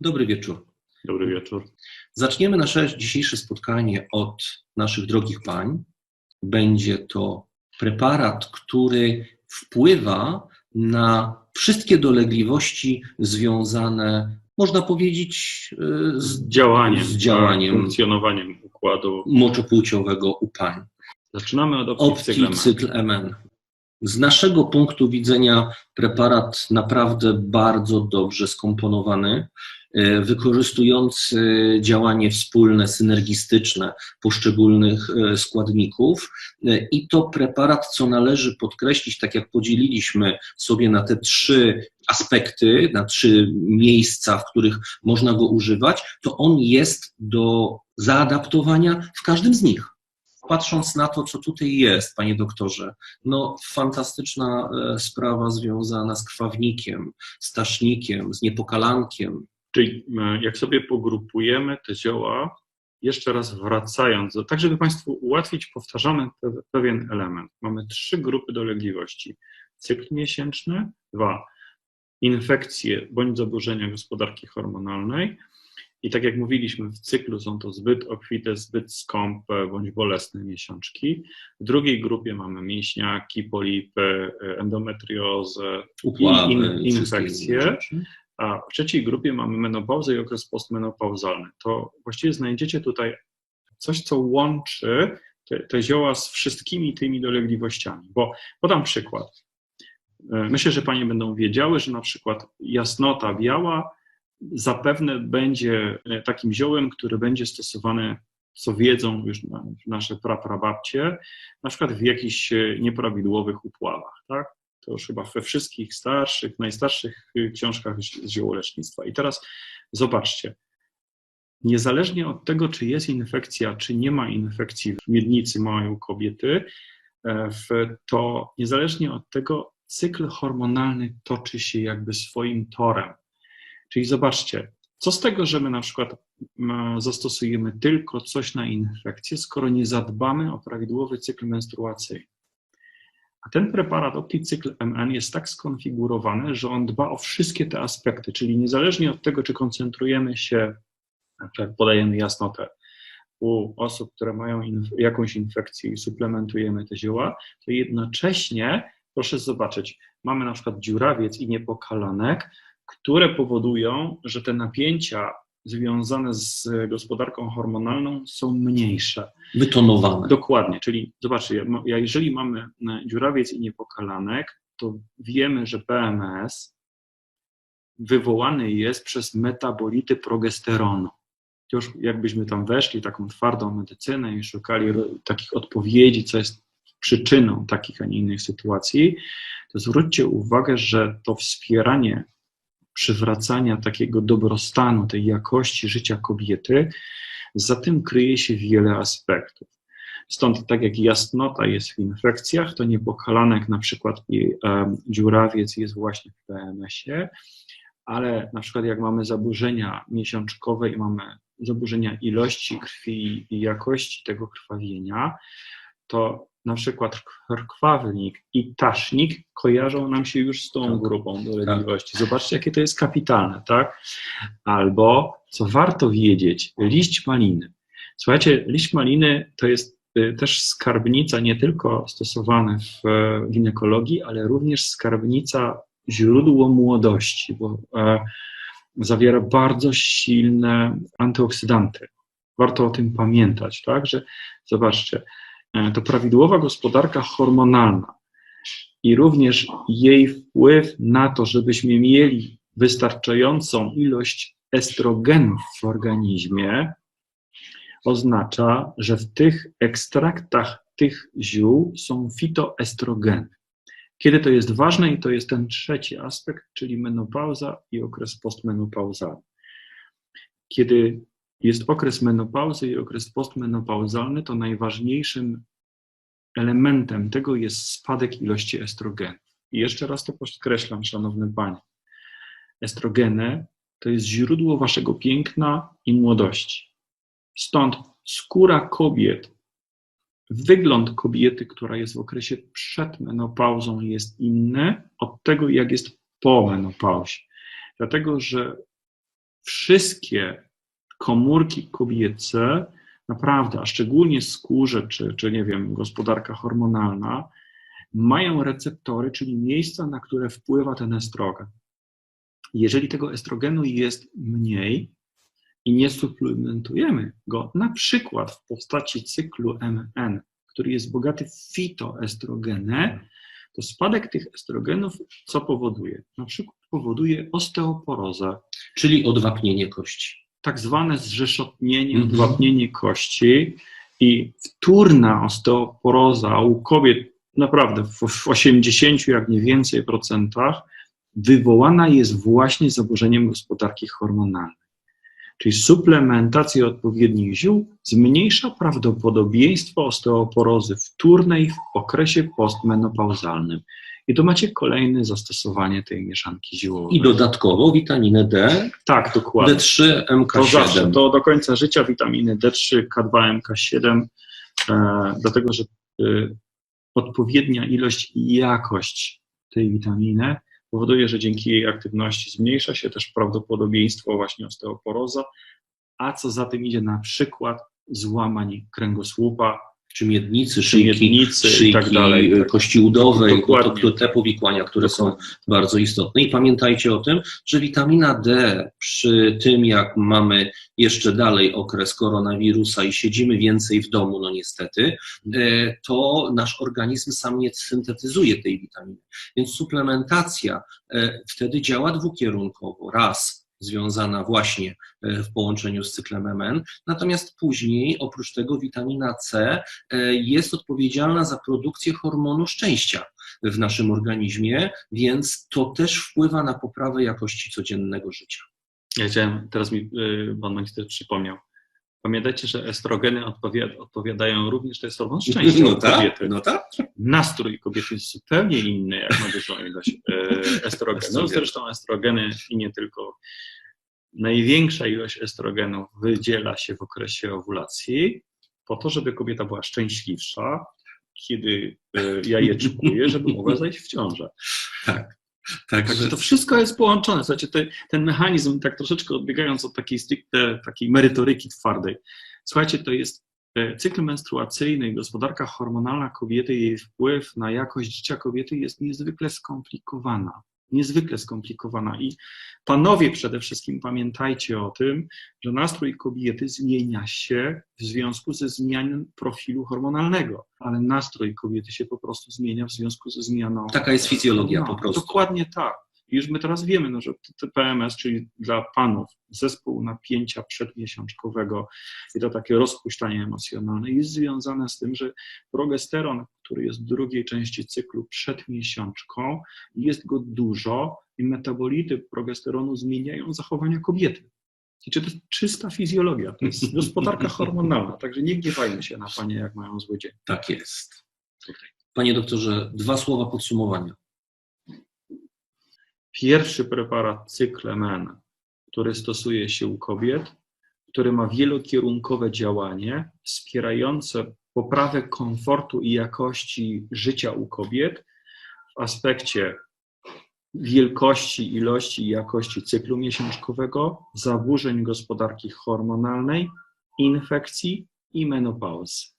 Dobry wieczór. Dobry wieczór. Zaczniemy nasze dzisiejsze spotkanie od naszych drogich pań. Będzie to preparat, który wpływa na wszystkie dolegliwości związane, można powiedzieć, y, z Działaniem, Z działaniem. funkcjonowaniem układu. moczopłciowego u pań. Zaczynamy od opcji cykl MN. Z naszego punktu widzenia preparat naprawdę bardzo dobrze skomponowany, e, wykorzystujący działanie wspólne, synergistyczne poszczególnych e, składników. E, I to preparat, co należy podkreślić, tak jak podzieliliśmy sobie na te trzy aspekty, na trzy miejsca, w których można go używać, to on jest do zaadaptowania w każdym z nich patrząc na to, co tutaj jest, panie doktorze, no fantastyczna e, sprawa związana z krwawnikiem, z tasznikiem, z niepokalankiem. Czyli e, jak sobie pogrupujemy te zioła, jeszcze raz wracając, tak żeby Państwu ułatwić, powtarzamy pe- pewien element. Mamy trzy grupy dolegliwości. Cykl miesięczny, dwa, infekcje bądź zaburzenia gospodarki hormonalnej. I tak jak mówiliśmy, w cyklu są to zbyt obfite, zbyt skąpe bądź bolesne miesiączki. W drugiej grupie mamy mięśniaki, polipy, e, endometriozę, Upławy, in- infekcje. A w trzeciej grupie mamy menopauzę i okres postmenopauzalny. To właściwie znajdziecie tutaj coś, co łączy te, te zioła z wszystkimi tymi dolegliwościami. Bo podam przykład. E, Myślę, że panie będą wiedziały, że na przykład jasnota biała zapewne będzie e, takim ziołem, który będzie stosowany, co wiedzą już na- nasze praprababcie, na przykład w jakichś e, nieprawidłowych upławach, tak? To już chyba we wszystkich starszych, najstarszych y, książkach z ziołolecznictwa. I teraz zobaczcie, niezależnie od tego, czy jest infekcja, czy nie ma infekcji w miednicy małej u kobiety, e, to niezależnie od tego cykl hormonalny toczy się jakby swoim torem. Czyli zobaczcie, co z tego, że my na przykład zastosujemy tylko coś na infekcję, skoro nie zadbamy o prawidłowy cykl menstruacyjny. A ten preparat OptiCykl MN jest tak skonfigurowany, że on dba o wszystkie te aspekty, czyli niezależnie od tego, czy koncentrujemy się, przykład podajemy jasnotę u osób, które mają inf- jakąś infekcję i suplementujemy te zioła, to jednocześnie, proszę zobaczyć, mamy na przykład dziurawiec i niepokalanek, które powodują, że te napięcia związane z gospodarką hormonalną są mniejsze. Wytonowane. Dokładnie, czyli zobaczcie, jeżeli mamy e, dziurawiec i niepokalanek, to wiemy, że PMS wywołany jest przez metabolity progesteronu. Już jakbyśmy tam weszli taką twardą medycynę i szukali takich odpowiedzi, co jest przyczyną takich, a nie innych sytuacji, to zwróćcie uwagę, że to wspieranie przywracania takiego dobrostanu, tej jakości życia kobiety, za tym kryje się wiele aspektów. Stąd, tak jak jasnota jest w infekcjach, to niepokalanek na przykład i em, dziurawiec jest właśnie w PMS-ie, ale na przykład jak mamy zaburzenia miesiączkowe i mamy zaburzenia ilości krwi i jakości tego krwawienia, to na przykład krwawnik i tasznik kojarzą nam się już z tą Tak. grupą dolegliwości. Zobaczcie, jakie to jest kapitalne, tak? Albo, co warto wiedzieć, liść maliny. Słuchajcie, liść maliny to jest y, też skarbnica nie tylko stosowana w e, ginekologii, ale również skarbnica źródło młodości, bo e, zawiera bardzo silne antyoksydanty. Warto o tym pamiętać, tak? Że zobaczcie, to prawidłowa gospodarka hormonalna i również jej wpływ na to, żebyśmy mieli wystarczającą ilość estrogenów w organizmie, oznacza, że w tych ekstraktach tych ziół są fitoestrogeny. Kiedy to jest ważne, i to jest ten trzeci aspekt, czyli menopauza i okres postmenopauzalny. Kiedy jest okres menopauzy i okres postmenopauzalny, to najważniejszym elementem tego jest spadek ilości estrogenów. I jeszcze raz to podkreślam, szanowny panie. Estrogeny to jest źródło waszego piękna i młodości. Stąd skóra kobiet, wygląd kobiety, która jest w okresie przed menopauzą, jest inny od tego, jak jest po menopauzie. Dlatego, że wszystkie komórki kobiece, naprawdę, a szczególnie skórze, czy, czy nie wiem, gospodarka hormonalna, mają receptory, czyli miejsca, na które wpływa ten estrogen. Jeżeli tego estrogenu jest mniej i nie suplementujemy go, na przykład w postaci cyklu MN, który jest bogaty w fitoestrogeny, to spadek tych estrogenów co powoduje? Na przykład powoduje osteoporozę, Czyli odwapnienie kości. Tak zwane zrzeszotnienie, Mhm. odwapnienie kości i wtórna osteoporoza u kobiet naprawdę w, w 80 jak nie więcej procentach wywołana jest właśnie zaburzeniem gospodarki hormonalnej. Czyli suplementacja odpowiednich ziół zmniejsza prawdopodobieństwo osteoporozy wtórnej w okresie postmenopauzalnym. I to macie kolejne zastosowanie tej mieszanki ziołowej. I dodatkowo witaminę D, Tak, dokładnie. D3, To zawsze, MK7. to do końca życia witaminy D3, K2, MK7, e, dlatego że e, odpowiednia ilość i jakość tej witaminy powoduje, że dzięki jej aktywności zmniejsza się też prawdopodobieństwo właśnie osteoporoza, a co za tym idzie na przykład złamań kręgosłupa, czy miednicy, szyjki, miednicy szyjki i tak dalej. y, kości udowej, bo to, Dokładnie. to te powikłania, które są bardzo istotne. I pamiętajcie o tym, że witamina D przy tym, jak mamy jeszcze dalej okres koronawirusa i siedzimy więcej w domu, no niestety, e, to nasz organizm sam nie syntetyzuje tej witaminy. Więc suplementacja e, wtedy działa dwukierunkowo. Raz związana właśnie e, w połączeniu z cyklem MN, natomiast później oprócz tego witamina C e, jest odpowiedzialna za produkcję hormonu szczęścia w naszym organizmie, więc to też wpływa na poprawę jakości codziennego życia. Ja chciałem, teraz mi pan magister przypomniał. Pamiętajcie, że estrogeny odpowiada, odpowiadają również, to jest hormon szczęścia u kobiety. no tak. Nastrój kobiety jest zupełnie inny, jak ma dużą ilość estrogenów. Estrogen. Zresztą estrogeny i nie tylko. Największa ilość estrogenów wydziela się w okresie owulacji po to, żeby kobieta była szczęśliwsza, kiedy e, jajeczkuje, żeby mogła zajść w ciążę. Tak. Także to wszystko jest połączone. Słuchajcie, te, ten mechanizm, tak troszeczkę odbiegając od takiej stricte takiej merytoryki twardej, słuchajcie, to jest e, cykl menstruacyjny i gospodarka hormonalna kobiety, jej wpływ na jakość życia kobiety jest niezwykle skomplikowana. Niezwykle skomplikowana. I panowie przede wszystkim pamiętajcie o tym, że nastrój kobiety zmienia się w związku ze zmianą profilu hormonalnego, ale nastrój kobiety się po prostu zmienia w związku ze zmianą Taka jest fizjologia no, po prostu. Dokładnie tak. I Już my teraz wiemy, no, że PMS, czyli dla panów zespół napięcia przedmiesiączkowego i to takie rozpuszczanie emocjonalne jest związane z tym, że progesteron, który jest w drugiej części cyklu przed miesiączką, jest go dużo i metabolity progesteronu zmieniają zachowania kobiety. I czy to jest czysta fizjologia, to jest gospodarka hormonalna, także nie gniewajmy się na panie, jak mają zły dzień. Tak jest. Panie doktorze, dwa słowa podsumowania. Pierwszy preparat cyklemen, który stosuje się u kobiet, który ma wielokierunkowe działanie wspierające poprawę komfortu i jakości życia u kobiet w aspekcie wielkości, ilości i jakości cyklu miesiączkowego, zaburzeń gospodarki hormonalnej, infekcji i menopauzy.